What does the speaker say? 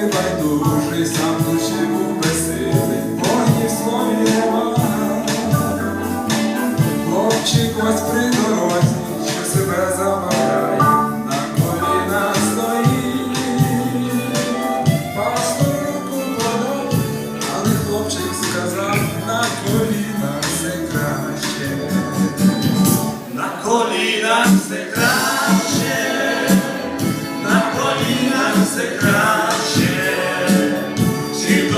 небайдужий, сам душі був безсилий, Богів хлопчик ось при дорозі, що себе забирає, на коліна стоїть, пасту подав, але хлопчик сказав, на коліна все краще, на колінах все краще. Все краще.